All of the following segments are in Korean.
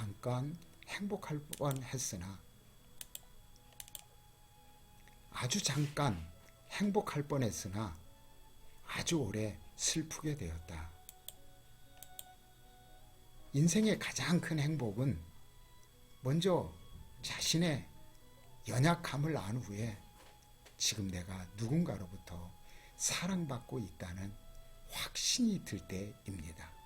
잠깐 행복할 뻔 했으나 아주 잠깐 행복할 뻔 했으나 아주 오래 슬프게 되었다. 인생의 가장 큰 행복은 먼저 자신의 연약함을 안 후에 지금 내가 누군가로부터 사랑받고 있다는 확신이 들 때입니다.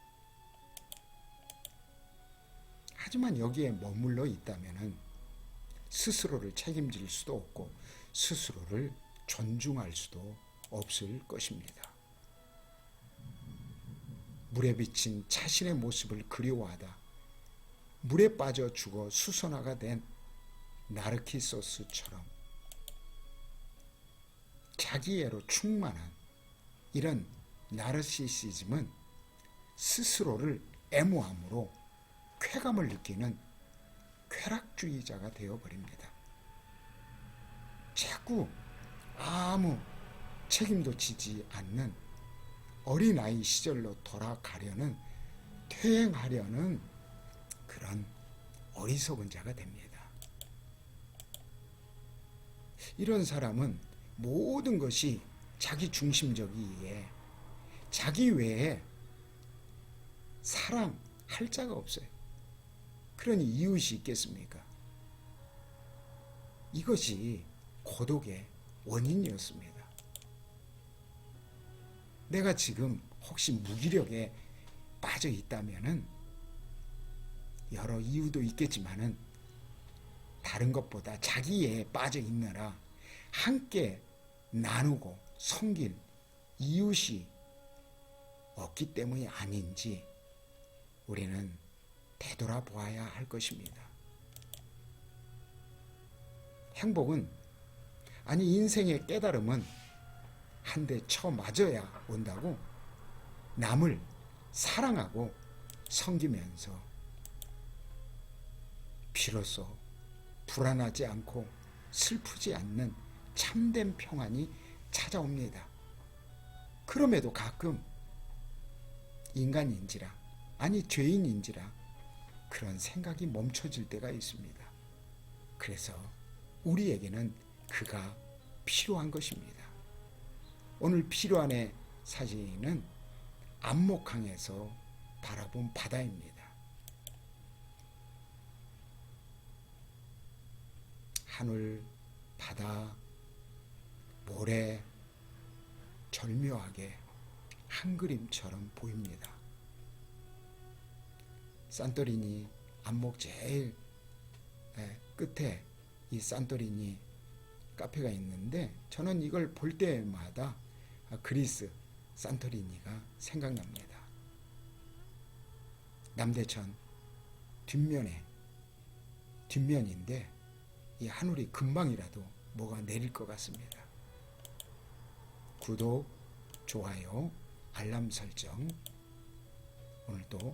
하지만 여기에 머물러 있다면 스스로를 책임질 수도 없고 스스로를 존중할 수도 없을 것입니다. 물에 비친 자신의 모습을 그리워하다 물에 빠져 죽어 수선화가 된 나르키소스처럼 자기애로 충만한 이런 나르시시즘은 스스로를 애무함으로 쾌감을 느끼는 쾌락주의자가 되어버립니다. 자꾸 아무 책임도 지지 않는 어린아이 시절로 돌아가려는 퇴행하려는 그런 어리석은 자가 됩니다. 이런 사람은 모든 것이 자기 중심적이기에 자기 외에 사랑할 자가 없어요. 그러니 이웃이 있겠습니까? 이것이 고독의 원인이었습니다. 내가 지금 혹시 무기력에 빠져 있다면은 여러 이유도 있겠지만은 다른 것보다 자기에 빠져 있느라 함께 나누고 섬길 이웃이 없기 때문이 아닌지 우리는 되돌아보아야 할 것입니다. 행복은 아니 인생의 깨달음은 한 대 쳐 맞아야 온다고 남을 사랑하고 섬기면서 비로소 불안하지 않고 슬프지 않는 참된 평안이 찾아옵니다. 그럼에도 가끔 인간인지라 아니 죄인인지라 그런 생각이 멈춰질 때가 있습니다. 그래서 우리에게는 그가 필요한 것입니다. 오늘 필요한의 사진은 안목항에서 바라본 바다입니다. 하늘, 바다, 모래, 절묘하게 한 그림처럼 보입니다. 산토리니 안목 제일 예, 끝에 이 산토리니 카페가 있는데 저는 이걸 볼 때마다 그리스 산토리니가 생각납니다. 남대천 뒷면에 뒷면인데 이 하늘이 금방이라도 뭐가 내릴 것 같습니다. 구독, 좋아요, 알람 설정 오늘도